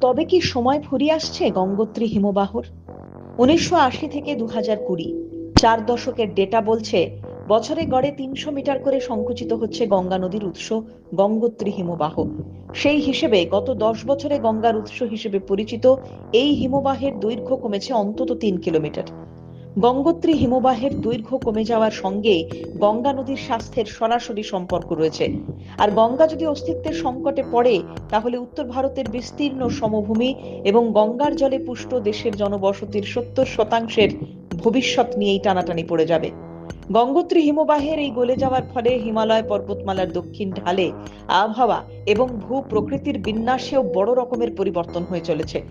তবে কি সময় ফুরিয়ে আসছে গঙ্গোত্রী হিমবাহর? উনিশশো আশি থেকে দু হাজার কুড়ি। চার দশকের ডেটা বলছে, বছরে গড়ে তিনশো মিটার করে সংকুচিত হচ্ছে গঙ্গা নদীর উৎস গঙ্গোত্রী হিমবাহ। সেই হিসেবে গত দশ বছরে গঙ্গার উৎস হিসেবে পরিচিত এই হিমবাহের দৈর্ঘ্য কমেছে অন্তত তিন কিলোমিটার। গঙ্গোত্রী হিমবাহের দৈর্ঘ্য কমে যাওয়ার সঙ্গে গঙ্গা নদীর স্বাস্থ্যের সরাসরি সম্পর্ক রয়েছে। আর গঙ্গা যদি অস্তিত্বের সংকটে পড়ে, তাহলে উত্তর ভারতের বিস্তীর্ণ সমভূমি এবং গঙ্গার জলে পুষ্ট দেশের জনবসতির সত্তর শতাংশের ভবিষ্যৎ নিয়েই টানাটানি পড়ে যাবে। গঙ্গোত্রী হিমবাহের এই গলে যাওয়ার ফলে হিমালয় পর্বতমালার দক্ষিণ ঢালে আবহাওয়া এবং ভূ প্রকৃতির বিন্যাসেও বড় রকমের পরিবর্তন হয়ে চলেছে।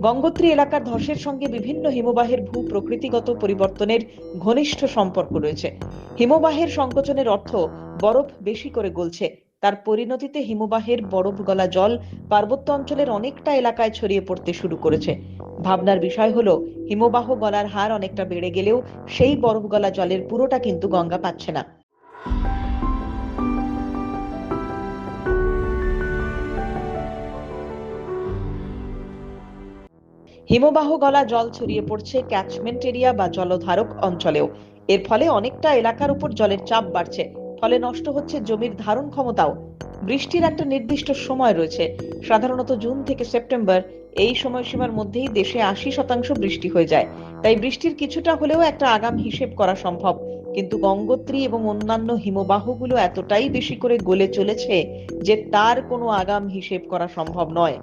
গঙ্গোত্রী এলাকার ধসের সঙ্গে বিভিন্ন হিমবাহের ভূ প্রকৃতিগত পরিবর্তনের ঘনিষ্ঠ সম্পর্ক রয়েছে। হিমবাহের সংকোচনের অর্থ বরফ বেশি করে গলছে। তার পরিণতিতে হিমবাহের বরফ গলা জল পার্বত্য অঞ্চলের অনেকটা এলাকায় ছড়িয়ে পড়তে শুরু করেছে। ভাবনার বিষয় হলো, হিমবাহ গলার হার অনেকটা বেড়ে গেলেও সেই বরফ গলা জলের পুরোটা কিন্তু গঙ্গা পাচ্ছে না। হিমবাহ গলা জল ছড়িয়ে পড়ছে ক্যাচমেন্ট এরিয়া বা জলধারক অঞ্চলেও। এর ফলে অনেকটা এলাকার উপর জলের চাপ বাড়ছে, ফলে নষ্ট হচ্ছে জমির ধারণ ক্ষমতাও। বৃষ্টির একটা নির্দিষ্ট সময় রয়েছে। সাধারণত জুন থেকে সেপ্টেম্বর এই সময়সীমার মধ্যেই দেশে আশি শতাংশ বৃষ্টি হয়ে যায়। তাই বৃষ্টির কিছুটা হলেও একটা আগাম হিসেব করা সম্ভব। কিন্তু গঙ্গোত্রী এবং অন্যান্য হিমবাহগুলো এতটাই বেশি করে গলে চলেছে যে তার কোনো আগাম হিসেব করা সম্ভব নয়।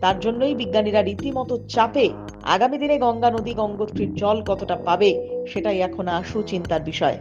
তার জন্যই বিজ্ঞানীরা রীতিমতো চাপে আগামী দিনে গঙ্গা নদী গঙ্গোত্রীর জল কতটা পাবে, সেটাই এখন আশু চিন্তার বিষয়।